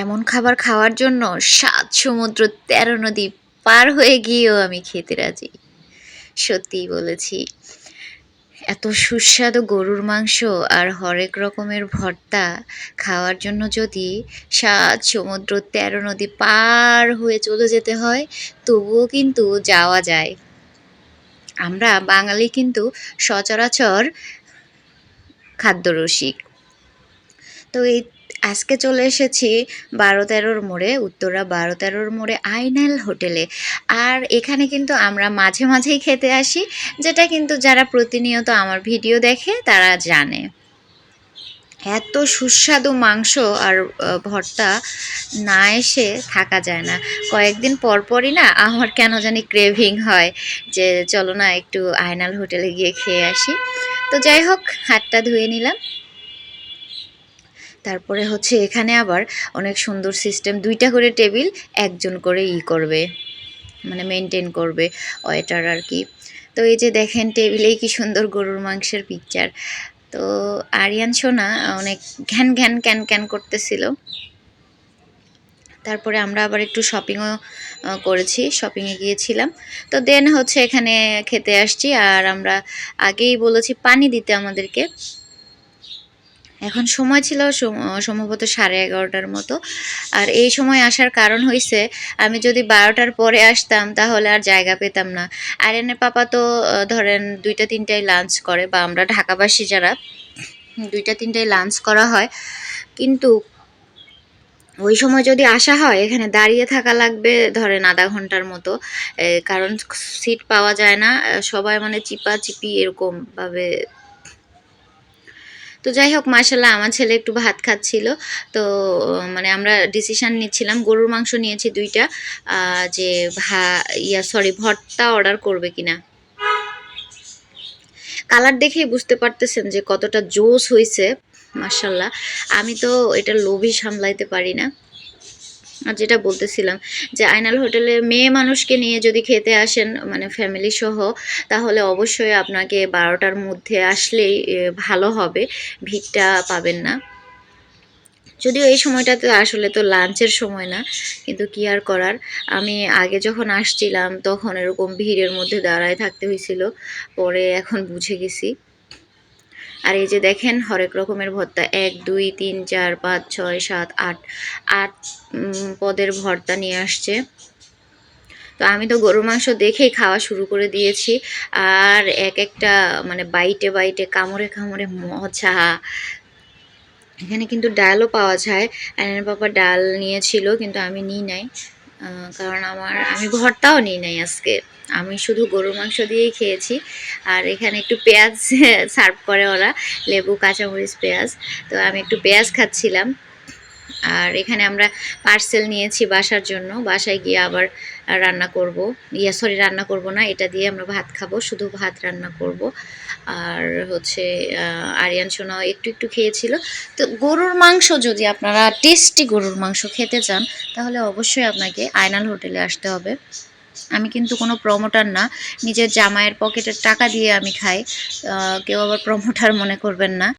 এমন খাবার খাওয়ার জন্য সাত সমুদ্র তেরো নদী পার হয়ে গিয়েও আমি খেতে রাজি। সত্যিই বলেছি, এত সুস্বাদু গরুর মাংস আর হরেক রকমের ভর্তা খাওয়ার জন্য যদি সাত সমুদ্র তেরো নদী পার হয়ে চলে যেতে হয়, তবুও কিন্তু যাওয়া যায়। আমরা বাঙালি কিন্তু সচরাচর খাদ্যরসিক। তো এই আজকে চলে এসেছি বারো তেরোর মোড়ে, উত্তরা বারো তেরোর মোড়ে আইনাল হোটেলে। আর এখানে কিন্তু আমরা মাঝে মাঝেই খেতে আসি, যেটা কিন্তু যারা প্রতিনিয়ত আমার ভিডিও দেখে তারা জানে। এত সুস্বাদু মাংস আর ভর্তা না এসে থাকা যায় না। কয়েকদিন পরপরই না আমার কেন জানি ক্রেভিং হয় যে, চলো না একটু আয়নাল হোটেলে গিয়ে খেয়ে আসি। তো যাই হোক, হাতটা ধুয়ে নিলাম। তারপরে হচ্ছে এখানে আবার অনেক সুন্দর সিস্টেম দুইটা করে টেবিল একজন করে ই করবে মানে মেনটেন করবে ওয়েটার আর কি। তো এই যে দেখেন টেবিলেই কি সুন্দর গরুর মাংসের পিকচার তো আরিয়ান সোনা অনেক ঘ্যান ঘ্যান ক্যান ক্যান করতেছিল। তারপরে আমরা আবার একটু শপিংও করেছি শপিংয়ে গিয়েছিলাম। তো দেন হচ্ছে এখানে খেতে আসছি, আর আমরা আগেই বলেছি পানি দিতে আমাদেরকে। এখন সময় ছিল সম্ভবত সাড়ে এগারোটার মতো। আর এই সময় আসার কারণ হয়েছে আমি যদি বারোটার পরে আসতাম তাহলে আর জায়গা পেতাম না। আর এনে পাপা তো ধরেন দুইটা তিনটায় লাঞ্চ করে, বা আমরা ঢাকাবাসী যারা, দুইটা তিনটায় লাঞ্চ করা হয়। কিন্তু ওই সময় যদি আসা হয়, এখানে দাঁড়িয়ে থাকা লাগবে ধরেন আধা ঘণ্টার মতো। কারণ সিট পাওয়া যায় না সবাই মানে চিপা চিপি এরকমভাবে তো যাই হোক মার্শাল্লাহ আমার ছেলে একটু ভাত খাচ্ছিল। তো মানে আমরা ডিসিশান নিচ্ছিলাম, গরুর মাংস নিয়েছি দুইটা যে ভা, ইয়া সরি ভর্তা অর্ডার করবে কিনা। কালার দেখেই বুঝতে পারতেছেন যে কতটা জোস হয়েছে মার্শাল্লাহ আমি তো এটা লোভই সামলাইতে পারি না। আর যেটা বলতেছিলাম যে আইনাল হোটেলে মেয়ে মানুষকে নিয়ে যদি খেতে আসেন মানে ফ্যামিলি সহ, তাহলে অবশ্যই আপনাকে বারোটার মধ্যে আসলেই ভালো হবে। ভিড়টা পাবেন না। যদিও এই সময়টাতে আসলে তো লাঞ্চের সময় না, কিন্তু কি আর করার? আমি আগে যখন আসছিলাম, তখন এরকম ভিড়ের মধ্যে দাঁড়ায় থাকতে হয়েছিল, পরে এখন বুঝে গেছি। আর এই যে দেখেন হরেক রকমের ভর্তা। এক, দুই, তিন, চার, পাঁচ, ছয়, সাত, আট। আট পদের ভর্তা নিয়ে আসছে। তো আমি তো গরুর মাংস দেখেই খাওয়া শুরু করে দিয়েছি। আর এক একটা মানে বাইটে বাইটে, কামড়ে কামড়ে মজা। এখানে কিন্তু ডালও পাওয়া যায়। আয়নার বাবা ডাল নিয়েছিল, কিন্তু আমি নিই নাই। কারণ আমার, আমি ঘরটাও নিই নাই আজকে। আমি শুধু গরু মাংস দিয়েই খেয়েছি। আর এখানে একটু পেঁয়াজ সার্ভ করে ওরা, লেবু, কাঁচামরিচ, পেঁয়াজ। তো আমি একটু পেঁয়াজ খাচ্ছিলাম। আর এখানে আমরা পার্সেল নিয়েছি বাসার জন্য। বাসায় গিয়ে আবার রান্না করব। ইয়া সরি রান্না করব না, এটা দিয়ে আমরা ভাত খাব, শুধু ভাত রান্না করব। আর হচ্ছে আরিয়ান সোনা একটু একটু খেয়েছিল। তো গরুর মাংস যদি আপনারা টেস্টি গরুর মাংস খেতে চান, তাহলে অবশ্যই আপনাকে আয়নাল হোটেলে আসতে হবে। আমি কিন্তু কোনো প্রমোটার না, নিজের জামাইয়ের পকেটের টাকা দিয়ে আমি খাই। কেউ আবার প্রমোটার মনে করবেন না।